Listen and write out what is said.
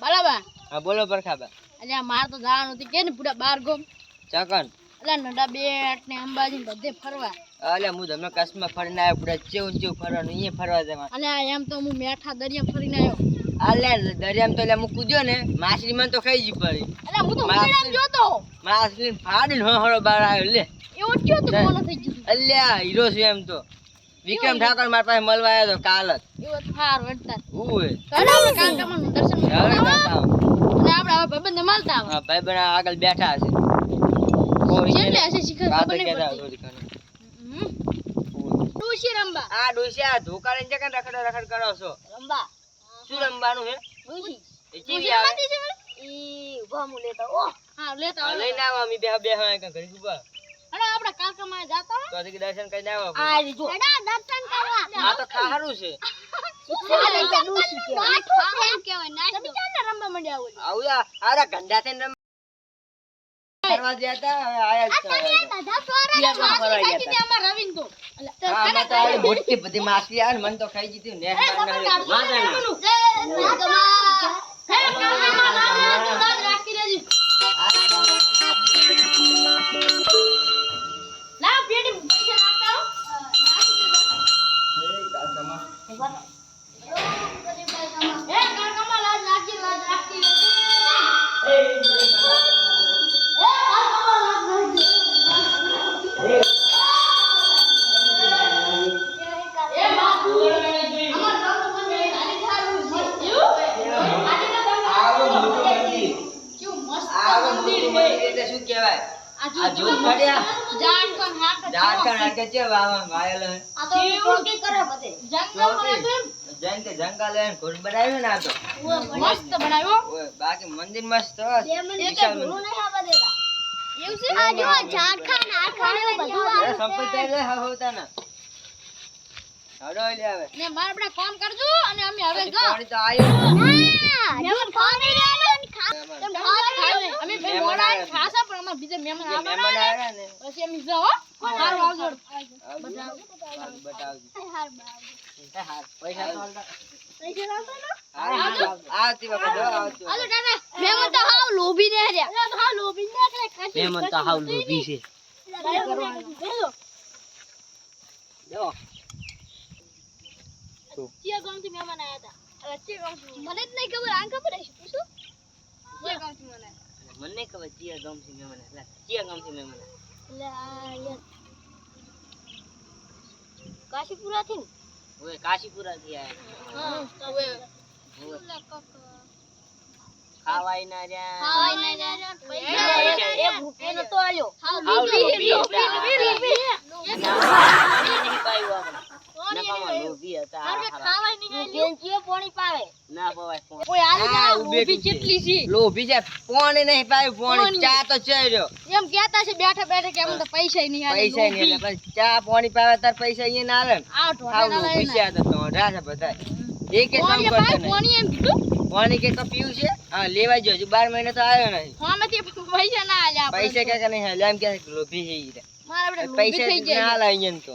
બરાબર હા બોલો પરખાબા. એટલે માર તો જવાનું હતું. કે ને પૂરા બાર ગોમ? ચકન. એટલે નડા બેટ ને અંબાજી બધે ફરવા. અલે હું તમને કચ્છમાં ફરીને આવ્યો પૂરા ચેવું ચેવું ફરવાનું અહીંયા ફરવા જવાનું. અને એમ તો હું મેઠા દરિયા ફરીને આવ્યો. અલે દરિયામાં તો એટલે હું કૂદ્યો ને માછલી મને તો ખાઈ જ પડી. એટલે હું તો જોતો માછલી ફાડીને હળો બાર આવ્યો લે. એવું કયો તો. કોનો થઈ ગયું અલ્યા હીરો છે એમ તો. વિક્રમ ઠાકોર મારા પાસે મળવા આવ્યો હતો કાલ જ દર્શન હવે કરતા અને આપણે હવે મળતા હા આગળ બેઠા હશે. કોઈ છેલ્લે હશે શિખર ખબર નહીં પડતી. હતો દીકરાને. હમ. ઉવે. આ ધોકાને જગન રખડ રખડ કરો છો. રંબા. શું રમવાનું છે? ડોશી. એ કેવી આવે રંબાતી છે મને? ઈ ઊભા હું લેતા ઓ હા લેતા લઈને આવો અમે બે બે હા ઊભા. આપણે જાતા. તો હજી દર્શન કરીને આ દર્શન કરવા આ તો ખારું છે મોટી બધી માસી આવે મને તો ખાઈ જીધું ને આ જોત પડ્યા ઝાડખંડ હાટે છે વાવા વાયેલો હે. જૈન કે જંગલ હે ઘોડ બનાવ્યો ને તો. મસ્ત બનાવ્યો? બાકી મંદિર મસ્ત વિશાળ મંદિર. અરે સંપત ચાલે લે હા હોતા ને હડો લે આવે ને મારે આપણે કામ કરજો અને અમે હવે જો તો આયું. મોડા આવીને ખાસા પણ અમારા બીજા મહેમાન આવવાના ને. પછી અમે જાઓ હો. આવજો આવજો. સારું, બતાવજો. એ હાર, પૈસા તો હાલતા. હારું, હારું, આવતી વખતે હો, આવતી હાલો ટાટા મહેમાન તો હાવ લોભી ને રહ્યા. હાવ લોભી ને એટલે મહેમાન તો હાવ લોભી છે. બેસો. જો. ચિયા ગામથી મહેમાન આયા હતા. અરે ચિયા ગામથી. મને જ નહીં ખબર આ ખબર હશે પૂછો? ચિયા ગામથી આયા. મને ખબર ચિયા ગામથી મને આવ્યા. ચિયા ગમશે મહેમાન મને એટલે આ યાર કાશીપુરા થી આવ્યા. હા. હવે ખાવાય ના ના પૈસા એક રૂપિયો નતો આલ્યો. હા, એટલે પાવે? પાણી કે પીવું છે? હા લેવા જો હજુ બાર મહિને તો આવ્યો નહીં. પૈસા ના પૈસા કે કે નહીં એમ કે લોભી પૈસા ના જાય તો.